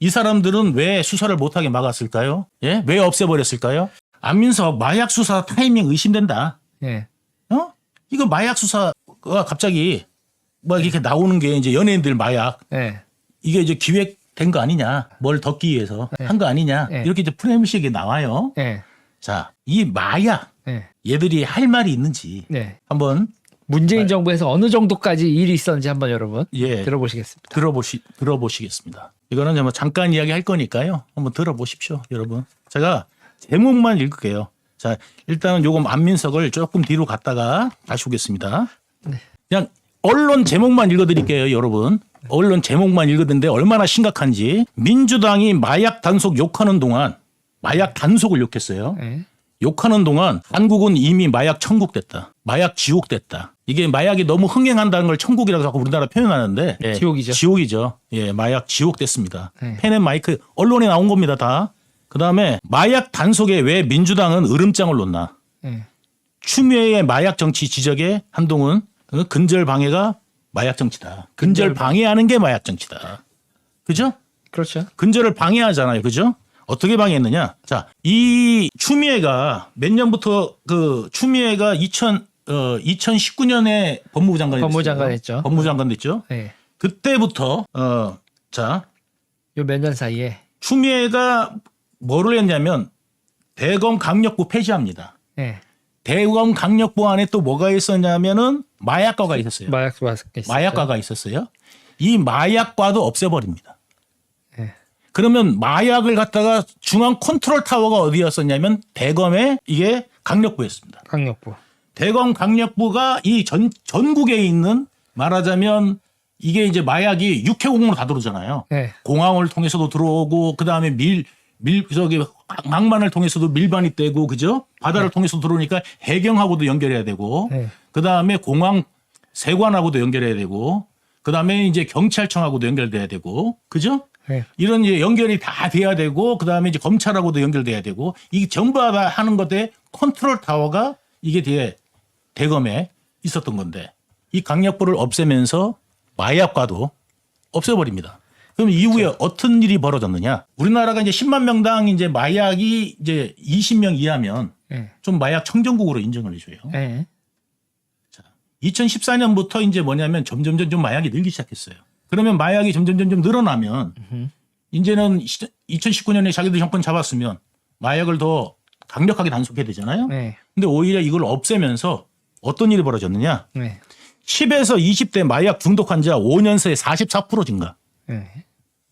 이 사람들은 왜 수사를 못하게 막았을까요? 예? 왜 없애버렸을까요? 안민석 마약 수사 타이밍 의심된다. 예. 어? 이거 마약 수사가 갑자기 뭐 이렇게 나오는 게 이제 연예인들 마약 예. 이게 이제 기획된 거 아니냐? 뭘 덮기 위해서 네. 한거 아니냐? 네. 이렇게 이제 프레임식이 나와요. 예. 자, 이 마약 예. 얘들이 할 말이 있는지 네. 한번 문재인 네. 정부에서 어느 정도까지 일이 있었는지 한번 여러분 예 들어보시겠습니다. 들어보시 들어보시겠습니다. 이거는 뭐 잠깐 이야기 할 거니까요. 한번 들어보십시오, 여러분. 제가 제목만 읽을게요. 자, 일단은 요거 안민석을 조금 뒤로 갔다가 다시 오겠습니다. 그냥 언론 제목만 읽어드릴게요, 여러분. 언론 제목만 읽었는데 얼마나 심각한지 민주당이 마약 단속 욕하는 동안 마약 단속을 욕했어요. 예. 욕하는 동안 한국은 이미 마약 천국 됐다. 마약 지옥 됐다. 이게 마약이 너무 흥행한다는 걸 천국이라고 자꾸 우리나라 표현하는데 예, 지옥이죠. 지옥이죠. 예, 마약 지옥 됐습니다. 네. 펜앤 마이크 언론에 나온 겁니다, 다. 그다음에 마약 단속에 왜 민주당은 으름장을 놓나? 예. 추미애의 마약 정치 지적에 한동훈 어, 근절 방해가 마약 정치다. 근절 방해하는 게 마약 정치다. 그죠? 그렇죠. 근절을 방해하잖아요. 그죠? 어떻게 방해했느냐? 자, 이 추미애가 몇 년부터 그 추미애가 2000 어, 2019년에 법무부 장관이 법무부. 장관 했죠. 법무부 장관 됐죠. 예. 그때부터 어, 자, 요 몇 년 사이에 추미애가 뭐를 했냐면 대검 강력부 폐지합니다. 예. 대검 강력부 안에 또 뭐가 있었냐면은 마약과가 있었어요. 마약 수사가 마약과가 있었어요. 이 마약과도 없애버립니다. 예. 그러면 마약을 갖다가 중앙 컨트롤 타워가 어디였었냐면 대검의 이게 강력부였습니다. 강력부. 대검 강력부가 이 전 전국에 있는 말하자면 이게 이제 마약이 육해 공으로 다 들어오잖아요. 예. 공항을 통해서도 들어오고 그 다음에 밀, 밀, 저기 항만을 통해서도 밀반이 떼고 그죠? 바다를 통해서 들어오니까 해경하고도 연결해야 되고 네. 그 다음에 공항 세관하고도 연결해야 되고 그 다음에 이제 경찰청하고도 연결돼야 되고 그죠? 예. 이런 이제 연결이 다 돼야 되고 그 다음에 이제 검찰하고도 연결돼야 되고 이게 전부 다 하는 것에 컨트롤 타워가 이게 뒤에 대검에 있었던 건데 이 강력부를 없애면서 마약과도 없애버립니다. 그럼 이후에 어떤 일이 벌어졌느냐? 우리나라가 이제 10만 명당 이제 마약이 이제 20명 이하면 예. 좀 마약 청정국으로 인정을 해줘요. 예. 2014년부터 이제 뭐냐면 점점 점점 마약이 늘기 시작했어요. 그러면 마약이 점점 점점 늘어나면 이제는 2019년에 자기들 정권 잡았으면 마약을 더 강력하게 단속해야 되잖아요. 예. 근데 오히려 이걸 없애면서 어떤 일이 벌어졌느냐? 예. 10에서 20대 마약 중독 환자 5년 새에 44% 증가. 예.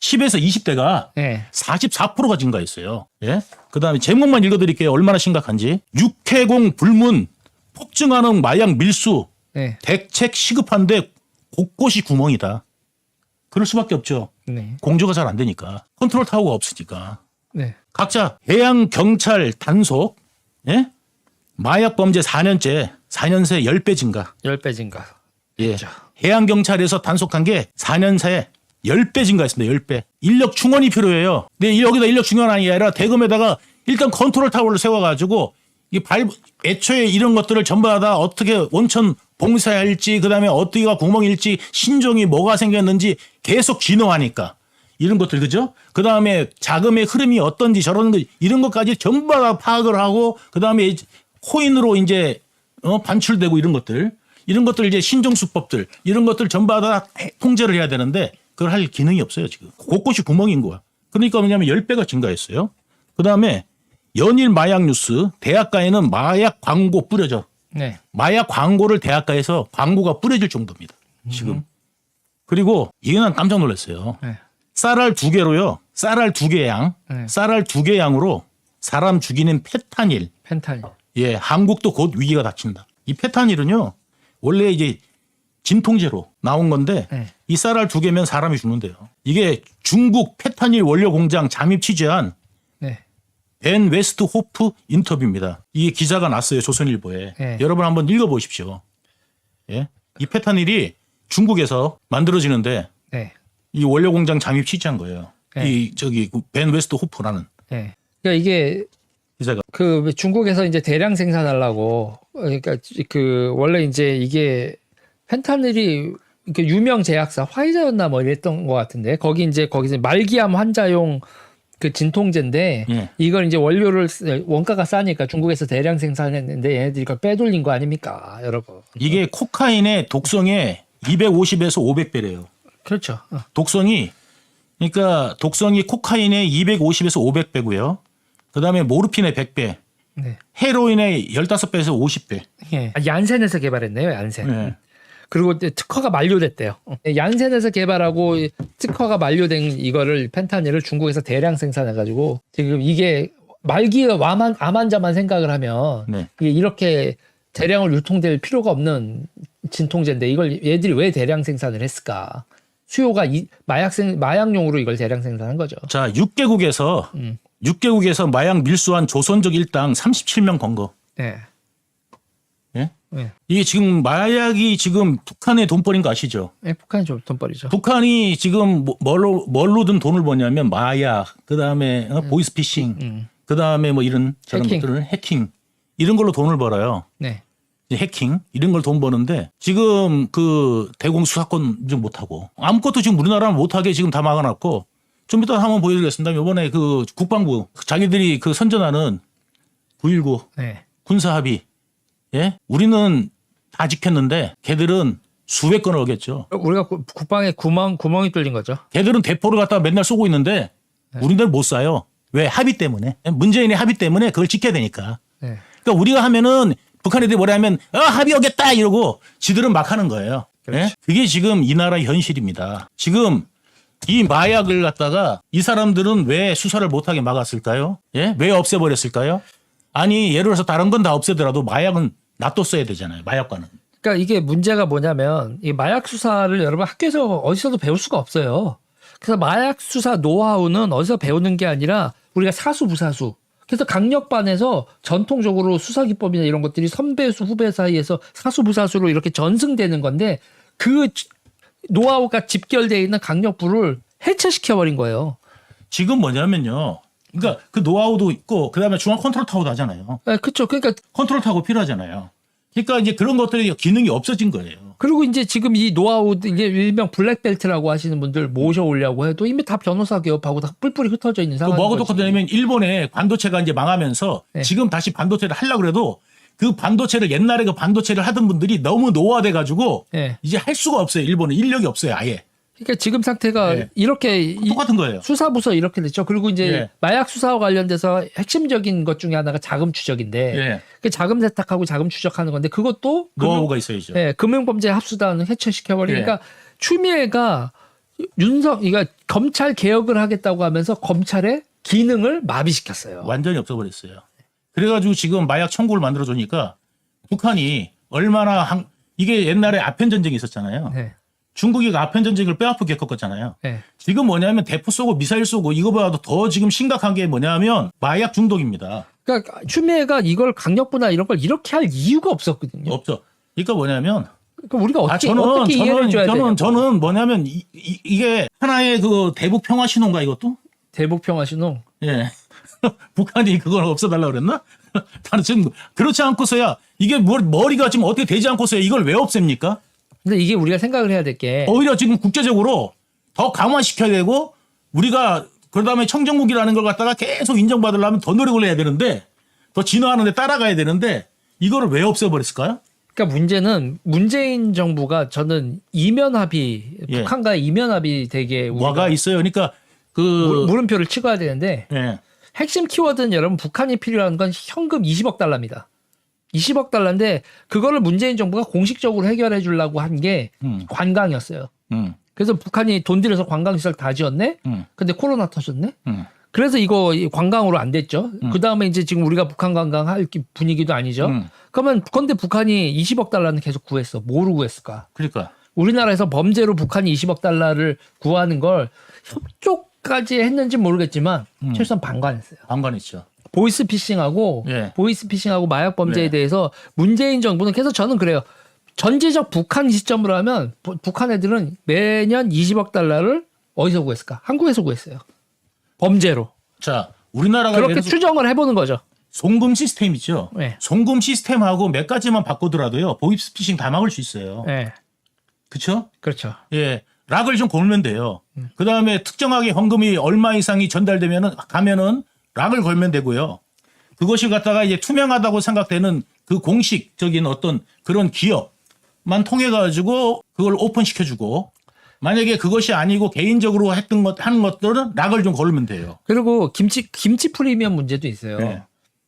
10에서 20대가 예. 44%가 증가했어요. 예? 그다음에 제목만 읽어드릴게요. 얼마나 심각한지. 육해공 불문 폭증하는 마약 밀수 예. 대책 시급한데 곳곳이 구멍이다. 그럴 수밖에 없죠. 네. 공조가 잘 안 되니까 컨트롤 타워가 없으니까 네. 각자 해양 경찰 단속 예? 마약 범죄 4년째 4년 새 10배 증가. 10배 증가. 예. 해양 경찰에서 단속한 게 4년 새에 10배 증가했습니다. 10배. 인력 충원이 필요해요. 근데 여기다 인력 충원이 아니라 대검에다가 일단 컨트롤 타워를 세워 가지고 이 발, 애초에 이런 것들을 전부 다 어떻게 원천 봉쇄할지 그 다음에 어디가 구멍일지 신종이 뭐가 생겼는지 계속 진화하니까 이런 것들 그죠? 그 다음에 자금의 흐름이 어떤지 저런 거 이런 것까지 전부 다 파악을 하고 그 다음에 코인으로 이제 어 반출되고 이런 것들 이런 것들 이제 신종 수법들 이런 것들 전부 다 통제를 해야 되는데 그걸 할 기능이 없어요 지금 곳곳이 구멍인 거야. 그러니까 뭐냐면 10배가 증가했어요. 그 다음에 연일 마약 뉴스 대학가에는 마약 광고 뿌려져. 네. 마약 광고를 대학가에서 광고가 뿌려질 정도입니다. 지금. 그리고 이게 난 깜짝 놀랐어요. 네. 쌀알 두 개로요. 쌀알 두 개 양. 네. 쌀알 두 개 양으로 사람 죽이는 페타닐. 펜탈. 예, 한국도 곧 위기가 닥친다. 이 페타닐은요. 원래 이제 진통제로 나온 건데 네. 이 쌀알 두 개면 사람이 죽는데요. 이게 중국 페타닐 원료 공장 잠입 취재한 네. 벤 웨스트 호프 인터뷰입니다. 이게 기사가 났어요 조선일보에. 네. 여러분 한번 읽어보십시오. 예, 이 페타닐이 중국에서 만들어지는데 네. 이 원료 공장 잠입 취재한 거예요. 네. 이 저기 그벤 웨스트 호프라는 네. 그러니까 이게 기자가 그 중국에서 이제 대량 생산하려고 그러니까 그 원래 이제 이게 펜타닐이 그 유명 제약사 화이자였나 뭐 이랬던 것 같은데 거기 이제 거기서 말기암 환자용 그 진통제인데 예. 이걸 이제 원료를 쓰- 원가가 싸니까 중국에서 대량 생산했는데 얘네들이 이걸 빼돌린 거 아닙니까, 여러분? 이게 코카인의 독성에 250에서 500배래요. 그렇죠. 어. 독성이 그러니까 독성이 코카인의 250에서 500배고요. 그다음에 모르핀의 100배, 네. 헤로인의 15배에서 50배. 예. 아, 얀센에서 개발했네요, 얀센. 네. 그리고 이제 특허가 만료됐대요. 어. 얀센에서 개발하고 이 특허가 만료된 이거를 펜타닐을 중국에서 대량 생산해가지고 지금 이게 말기 암환, 암 환자만 생각을 하면 네. 이게 이렇게 대량으로 유통될 필요가 없는 진통제인데 이걸 얘들이 왜 대량 생산을 했을까? 수요가 이, 마약 생 마약용으로 이걸 대량 생산한 거죠. 자, 6개국에서 음. 6개국에서 마약 밀수한 조선족 일당 37명 검거. 네. 예? 네. 이게 지금 마약이 지금 북한의 돈벌인 거 아시죠? 네, 북한이 좀 돈벌이죠. 북한이 지금 뭐- 뭘로 뭘로든 돈을 버냐면 마약, 그다음에 어, 보이스피싱, 음. 그다음에 뭐 이런 저런 해킹. 것들을 해킹 이런 걸로 돈을 벌어요. 네. 해킹 이런 걸 돈 버는데 지금 그 대공 수사권 좀 못하고 아무것도 지금 우리나라는 못하게 지금 다 막아놨고 좀 이따 한번 보여드리겠습니다. 이번에 그 국방부 자기들이 그 선전하는 9.19 네. 군사 합의 예 우리는 다 지켰는데 걔들은 수백 건을 어겼죠. 우리가 구- 국방에 구멍 구멍이 뚫린 거죠. 걔들은 대포를 갖다가 맨날 쏘고 있는데 우리는 못 쏴요. 왜 합의 때문에 문재인의 합의 때문에 그걸 지켜야 되니까. 네. 그러니까 우리가 하면은 북한 애들이 뭐라 하면 어, 합의하겠다 이러고 지들은 막 하는 거예요. 그렇지. 예? 그게 지금 이 나라 현실입니다. 지금 이 마약을 갖다가 이 사람들은 왜 수사를 못하게 막았을까요? 예? 왜 없애버렸을까요? 아니 예를 들어서 다른 건 다 없애더라도 마약은 놔뒀어야 되잖아요. 마약과는. 그러니까 이게 문제가 뭐냐면 이 마약 수사를 여러분 학교에서 어디서도 배울 수가 없어요. 그래서 마약 수사 노하우는 어디서 배우는 게 아니라 우리가 사수 부사수. 그래서 강력반에서 전통적으로 수사 기법이나 이런 것들이 선배수 후배 사이에서 사수 부사수로 이렇게 전승되는 건데 그 지- 노하우가 집결되어 있는 강력부를 해체시켜 버린 거예요. 지금 뭐냐면요. 그러니까 그 노하우도 있고 그다음에 중앙 컨트롤 타워도 하잖아요. 네, 그렇죠. 그러니까 컨트롤 타워 필요하잖아요. 그러니까 이제 그런 것들이 기능이 없어진 거예요. 그리고 이제 지금 이 노하우 이게 일명 블랙벨트라고 하시는 분들 모셔오려고 해도 이미 다 변호사 개업하고 다 뿔뿔이 흩어져 있는 그 상황인 뭐하고. 똑같냐면 일본의 반도체가 이제 망하면서 네. 지금 다시 반도체를 하려고 그래도 그 반도체를 옛날에 그 반도체를 하던 분들이 너무 노화돼 가지고 예. 이제 할 수가 없어요. 일본은 인력이 없어요. 아예. 그러니까 지금 상태가 네. 이렇게 이 똑같은 거예요. 수사 부서 이렇게 됐죠. 그리고 이제 예. 마약 수사와 관련돼서 핵심적인 것 중에 하나가 자금 추적인데 예. 그 자금 세탁하고 자금 추적하는 건데 그것도 노하우가 있어야죠. 예, 금융 범죄 합수단은 해체시켜 버리니까 예. 추미애가 윤석 이가 검찰 개혁을 하겠다고 하면서 검찰의 기능을 마비시켰어요. 완전히 없어버렸어요. 그래가지고 지금 마약 청구를 만들어 주니까 북한이 얼마나 한, 이게 옛날에 아편 전쟁이 있었잖아요. 네. 중국이 그 아편 전쟁을 뼈아프게 겪었잖아요. 네. 지금 뭐냐면 대포 쏘고 미사일 쏘고 이거보다도 더 지금 심각한 게 뭐냐면 마약 중독입니다. 그러니까 추미애가 이걸 강력부나 이런 걸 이렇게 할 이유가 없었거든요. 없죠. 그러니까 뭐냐면 그러니까 우리가 어떻게 아 저는 어떻게 이해를 저는 저는 되냐? 저는 뭐냐면 이, 게 하나의 그 대북 평화 신호인가 이것도? 대북 평화 신호. 예. 북한이 그걸 없애달라 그랬나? 나는 지금 그렇지 않고서야 이게 뭘 머리가 지금 어떻게 되지 않고서야 이걸 왜 없앱니까? 근데 이게 우리가 생각을 해야 될 게 오히려 지금 국제적으로 더 강화시켜야 되고 우리가 그다음에 청정국이라는 걸 갖다가 계속 인정받으려면 더 노력을 해야 되는데 더 진화하는데 따라가야 되는데 이거를 왜 없애버렸을까요? 그러니까 문제는 문재인 정부가 저는 이면 합의 예. 북한과의 이면 합의 되게 우리가 뭐가 있어요. 그러니까 그 물- 물음표를 찍어야 되는데 예. 핵심 키워드는 여러분 북한이 필요한 건 현금 20억 달러입니다. 20억 달러인데 그거를 문재인 정부가 공식적으로 해결해 주려고 한게 음. 관광이었어요. 음. 그래서 북한이 돈 들여서 관광 시설 다 지었네. 음. 근데 코로나 터졌네. 음. 그래서 이거 이 관광으로 안 됐죠. 그 다음에 이제 지금 우리가 북한 관광 할 기- 분위기도 아니죠. 음. 그러면 근데 북한이 20억 달러는 계속 구했어. 뭐로 구했을까? 그러니까 우리나라에서 범죄로 북한이 20억 달러를 구하는 걸 협조 까지 했는지 모르겠지만 음. 최소한 방관했어요. 방관했죠. 보이스피싱하고 예. 보이스피싱하고 마약 범죄에 네. 대해서 문재인 정부는 계속 저는 그래요. 전제적 북한 시점으로 하면 부- 북한 애들은 매년 20억 달러를 어디서 구했을까? 한국에서 구했어요. 범죄로. 자, 우리나라가 그렇게 추정을 해보는 거죠. 송금 시스템 있죠. 네. 송금 시스템하고 몇 가지만 바꾸더라도요. 보이스피싱 다 막을 수 있어요. 예. 그렇죠? 그렇죠. 예, 락을 좀 걸면 돼요. 그 다음에 특정하게 헌금이 얼마 이상이 전달되면은 가면은 락을 걸면 되고요. 그것이 갖다가 이제 투명하다고 생각되는 그 공식적인 어떤 그런 기업만 통해 가지고 그걸 오픈시켜주고 만약에 그것이 아니고 개인적으로 했던 것 하는 것들은 락을 좀 걸면 돼요. 그리고 김치 김치 프리미엄 문제도 있어요. 네.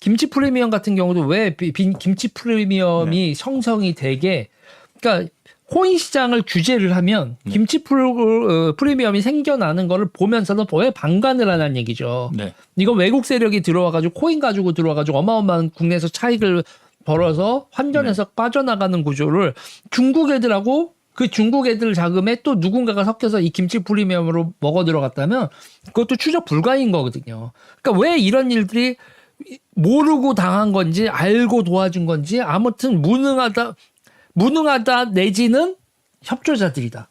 김치 프리미엄 같은 경우도 왜 비- 빈 김치 프리미엄이 형성이 되게 그러니까 코인 시장을 규제를 하면 김치 프로, 어, 프리미엄이 생겨나는 거를 보면서도 왜 방관을 하는 얘기죠. 네. 이거 외국 세력이 들어와가지고 코인 가지고 들어와가지고 어마어마한 국내에서 차익을 벌어서 환전해서 네. 빠져나가는 구조를 중국 애들하고 그 중국 애들 자금에 또 누군가가 섞여서 이 김치 프리미엄으로 먹어 들어갔다면 그것도 추적 불가인 거거든요. 그러니까 왜 이런 일들이 모르고 당한 건지 알고 도와준 건지 아무튼 무능하다 무능하다 내지는 협조자들이다.